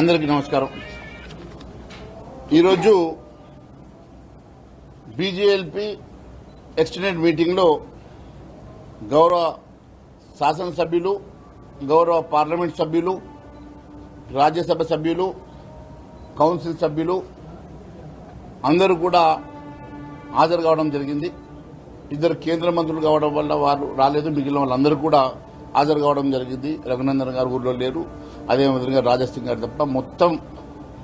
అందరికీ నమస్కారం. ఈరోజు బీజేఎల్పి ఎక్స్టెండెడ్ మీటింగ్లో గౌరవ శాసనసభ్యులు గౌరవ పార్లమెంట్ సభ్యులు రాజ్యసభ సభ్యులు కౌన్సిల్ సభ్యులు అందరూ కూడా హాజరు కావడం జరిగింది. ఇద్దరు కేంద్ర మంత్రులు కావడం వల్ల వారు రాలేదు మిగిలిన వాళ్ళందరూ కూడా హాజరు కావడం జరిగింది. రఘునందన్ గారు ఊర్లో లేరు. అదేవిధంగా రాజస్థాన్ గారు తప్ప మొత్తం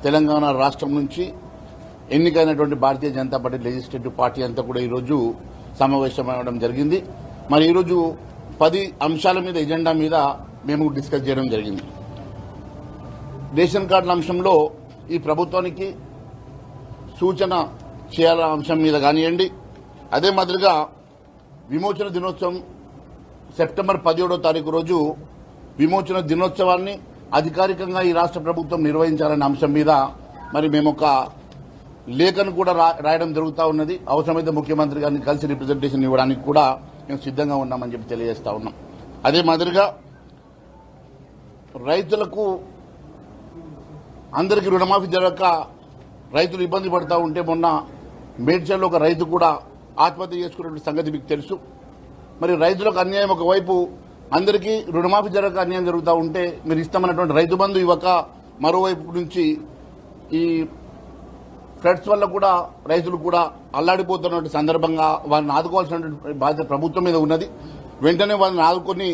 తెలంగాణ రాష్ట్రం నుంచి ఎన్నికైనటువంటి Bharatiya Janata Party legislative party అంతా కూడా ఈరోజు సమావేశమవడం జరిగింది. మరి ఈరోజు పది అంశాల మీద ఎజెండా మీద మేము డిస్కస్ చేయడం జరిగింది. రేషన్ కార్డుల అంశంలో ఈ ప్రభుత్వానికి సూచన చేయాల అంశం మీద కానివ్వండి. అదే మాదిరిగా విమోచన దినోత్సవం సెప్టెంబర్ పదిహేడో తారీఖు రోజు విమోచన దినోత్సవాన్ని అధికారికంగా ఈ రాష్ట్ర ప్రభుత్వం నిర్వహించాలనే అంశం మీద మరి మేము ఒక లేఖను కూడా రా- రాయడం జరుగుతూ ఉన్నది. అవసరమైతే ముఖ్యమంత్రి గారిని కలిసి రిప్రజెంటేషన్ ఇవ్వడానికి కూడా మేము సిద్ధంగా ఉన్నామని చెప్పి తెలియజేస్తా ఉన్నాం. అదే మాదిరిగా రైతులకు అందరికీ రుణమాఫీ జరగక రైతులు ఇబ్బంది పడతా ఉంటే మొన్న మేడ్చల్లో ఒక రైతు కూడా ఆత్మహత్య చేసుకున్నటువంటి సంగతి మీకు తెలుసు. మరి రైతులకు అన్యాయం ఒకవైపు అందరికీ రుణమాఫీ జరగక అన్యాయం జరుగుతూ ఉంటే మీరు ఇష్టమైనటువంటి రైతు బంధు ఇవ్వక మరోవైపు నుంచి ఈ ఫ్లడ్స్ వల్ల కూడా రైతులు కూడా అల్లాడిపోతున్నటువంటి సందర్భంగా వారిని ఆదుకోవాల్సినటువంటి బాధ్యత ప్రభుత్వం మీద ఉన్నది. వెంటనే వాళ్ళని ఆదుకొని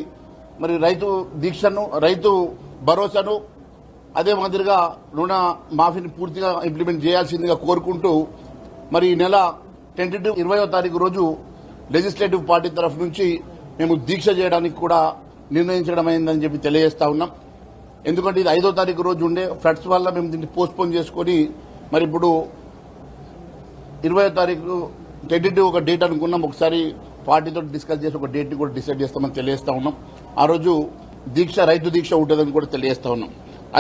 మరి రైతు దీక్షను రైతు భరోసాను అదే మాదిరిగా రుణ మాఫీని పూర్తిగా ఇంప్లిమెంట్ చేయాల్సిందిగా కోరుకుంటూ మరి ఈ నెల టెంటేటివ్ ఇరవయో తారీఖు రోజు లెజిస్లేటివ్ పార్టీ తరఫు నుంచి మేము దీక్ష చేయడానికి కూడా నిర్ణయించడం అయిందని చెప్పి తెలియజేస్తా ఉన్నాం. ఎందుకంటే ఇది ఐదో తారీఖు రోజు ఉండే ఫ్లడ్స్ వల్ల మేము దీన్ని పోస్ట్పోన్ చేసుకొని మరి ఇప్పుడు ఇరవై తారీఖు టెంటేటివ్ ఒక డేట్ అనుకున్నాం ఒకసారి పార్టీతో డిస్కస్ చేసి ఒక డేట్ని కూడా డిసైడ్ చేస్తామని తెలియజేస్తా ఉన్నాం. ఆ రోజు దీక్ష రైతు దీక్ష ఉంటుందని కూడా తెలియజేస్తా ఉన్నాం.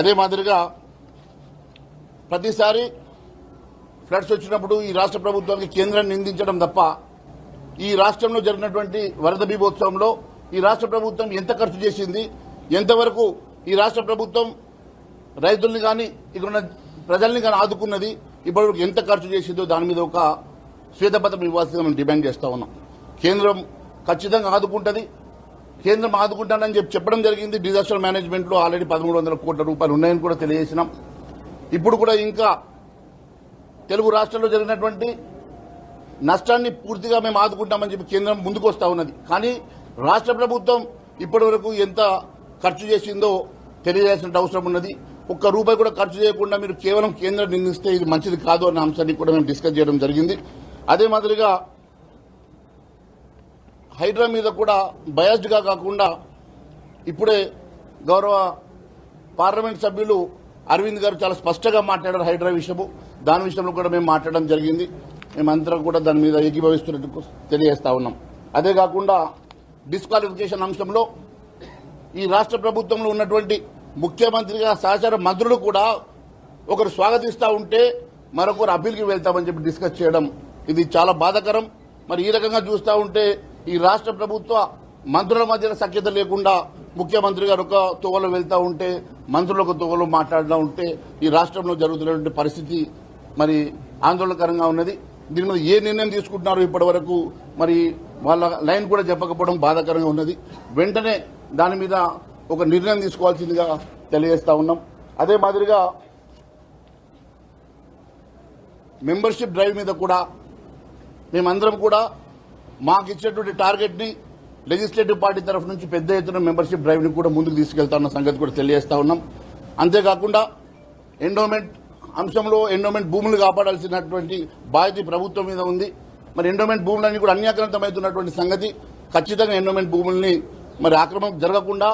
అదే మాదిరిగా ప్రతిసారి ఫ్లడ్స్ వచ్చినప్పుడు ఈ రాష్ట్ర ప్రభుత్వానికి కేంద్రాన్ని నిందించడం తప్ప ఈ రాష్ట్రంలో జరిగినటువంటి వరద బీభోత్సవంలో ఈ రాష్ట్ర ప్రభుత్వం ఎంత ఖర్చు చేసింది? ఎంతవరకు ఈ రాష్ట్ర ప్రభుత్వం రైతుల్ని కానీ ఇక్కడ ప్రజల్ని కానీ ఆదుకున్నది? ఇప్పటివరకు ఎంత ఖర్చు చేసిందో దాని మీద ఒక శ్వేతపత్రం ఇవ్వాల్సిందిగా మేము డిమాండ్ చేస్తా ఉన్నాం. కేంద్రం ఖచ్చితంగా ఆదుకుంటుంది. కేంద్రం ఆదుకుంటానని చెప్పి చెప్పడం జరిగింది. డిజాస్టర్ మేనేజ్మెంట్లో ఆల్రెడీ పదమూడు వందల కోట్ల రూపాయలు ఉన్నాయని కూడా తెలియజేసినాం. ఇప్పుడు కూడా ఇంకా తెలుగు రాష్ట్రాల్లో జరిగినటువంటి నష్టాన్ని పూర్తిగా మేము ఆదుకుంటామని చెప్పి కేంద్రం ముందుకు ఉన్నది. కానీ రాష్ట్ర ప్రభుత్వం ఇప్పటి వరకు ఎంత ఖర్చు చేసిందో తెలియజేయాల్సిన అవసరం ఉన్నది. ఒక్క రూపాయి కూడా ఖర్చు చేయకుండా మీరు కేవలం కేంద్రం నిందిస్తే ఇది మంచిది కాదు అన్న అంశాన్ని కూడా మేము డిస్కస్ చేయడం జరిగింది. అదే మాదిరిగా హైడ్రా మీద కూడా బయాస్డ్గా కాకుండా ఇప్పుడే గౌరవ పార్లమెంట్ సభ్యులు అరవింద్ గారు చాలా స్పష్టంగా మాట్లాడారు హైడ్రా విషయము. దాని విషయంలో కూడా మేము మాట్లాడడం జరిగింది. మేమందరం కూడా దాని మీద ఏకీభవిస్తున్నట్టు తెలియజేస్తా ఉన్నాం. అదే కాకుండా డిస్క్వాలిఫికేషన్ అంశంలో ఈ రాష్ట్ర ప్రభుత్వంలో ఉన్నటువంటి ముఖ్యమంత్రిగా సహచార మంత్రులు కూడా ఒకరు స్వాగతిస్తూ ఉంటే మరొకరు అప్పీల్కి వెళ్తామని చెప్పి డిస్కస్ చేయడం ఇది చాలా బాధాకరం. మరి ఈ రకంగా చూస్తూ ఉంటే ఈ రాష్ట్ర ప్రభుత్వ మంత్రుల మధ్యన సఖ్యత లేకుండా ముఖ్యమంత్రి గారు ఒక తోవలో వెళ్తూ ఉంటే మంత్రులు ఒక తువలో మాట్లాడుతూ ఉంటే ఈ రాష్ట్రంలో జరుగుతున్నటువంటి పరిస్థితి మరి ఆందోళనకరంగా ఉన్నది. దీని మీద ఏ నిర్ణయం తీసుకుంటున్నారో ఇప్పటి వరకు? మరి వాళ్ళ లైన్ కూడా చెప్పకపోవడం బాధాకరంగా ఉన్నది. వెంటనే దాని మీద ఒక నిర్ణయం తీసుకోవాల్సిందిగా తెలియజేస్తా ఉన్నాం. అదే మాదిరిగా మెంబర్షిప్ డ్రైవ్ మీద కూడా మేమందరం కూడా మాకు ఇచ్చినటువంటి టార్గెట్ని లెజిస్లేటివ్ పార్టీ తరఫు నుంచి పెద్ద ఎత్తున మెంబర్షిప్ డ్రైవ్ని కూడా ముందుకు తీసుకెళ్తామన్న సంగతి కూడా తెలియజేస్తా ఉన్నాం. అంతేకాకుండా ఎండోమెంట్ అంశంలో ఎండోమెంట్ భూములు కాపాడాల్సినటువంటి బాధ్యత ప్రభుత్వం మీద ఉంది. మరి ఎండోమెంట్ భూములన్నీ కూడా అన్యాక్రాంతమవుతున్నటువంటి సంగతి. ఖచ్చితంగా ఎండోమెంట్ భూముల్ని మరి ఆక్రమణ జరగకుండా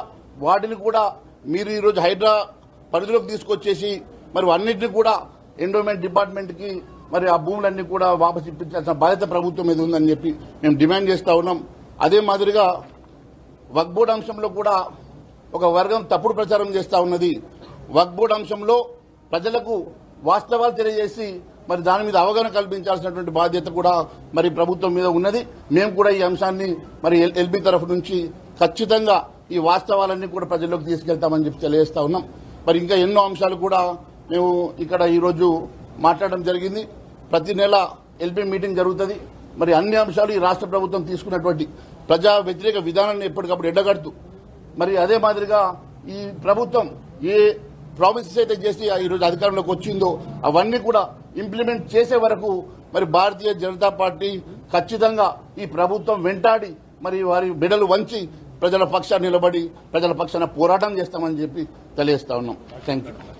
వాటిని కూడా మీరు ఈరోజు హైడ్రా పరిధిలోకి తీసుకొచ్చేసి మరి అన్నింటినీ కూడా ఎండోమెంట్ డిపార్ట్మెంట్కి మరి ఆ భూములన్నీ కూడా వాపసు ఇప్పించాల్సిన బాధ్యత ప్రభుత్వం మీద ఉందని చెప్పి మేము డిమాండ్ చేస్తూ ఉన్నాం. అదే మాదిరిగా వక్బోర్డ్ అంశంలో కూడా ఒక వర్గం తప్పుడు ప్రచారం చేస్తూ ఉన్నది. వక్బోర్డ్ అంశంలో ప్రజలకు వాస్తవాలు తెలియజేసి మరి దాని మీద అవగాహన కల్పించాల్సినటువంటి బాధ్యత కూడా మరి ప్రభుత్వం మీద ఉన్నది. మేము కూడా ఈ అంశాన్ని మరి ఎల్- ఎల్బీ తరఫు నుంచి ఖచ్చితంగా ఈ వాస్తవాలన్నీ కూడా ప్రజల్లోకి తీసుకెళ్తామని చెప్పి తెలియజేస్తా ఉన్నాం. మరి ఇంకా ఎన్నో అంశాలు కూడా మేము ఇక్కడ ఈరోజు మాట్లాడడం జరిగింది. ప్రతి నెల ఎల్బీ మీటింగ్ జరుగుతుంది. మరి అన్ని అంశాలు ఈ రాష్ట్ర ప్రభుత్వం తీసుకున్నటువంటి ప్రజా వ్యతిరేక విధానాన్ని ఎప్పటికప్పుడు ఎండగడుతూ మరి అదే మాదిరిగా ఈ ప్రభుత్వం ఏ ప్రామిసెస్ అయితే చేసి ఈరోజు అధికారంలోకి వచ్చిందో అవన్నీ కూడా ఇంప్లిమెంట్ చేసే వరకు మరి భారతీయ జనతా పార్టీ ఖచ్చితంగా ఈ ప్రభుత్వం వెంటాడి మరి వారి బిడలు వంచి ప్రజల పక్షాన్ని నిలబడి ప్రజల పక్షాన పోరాటం చేస్తామని చెప్పి తెలియజేస్తా ఉన్నాం. Thank you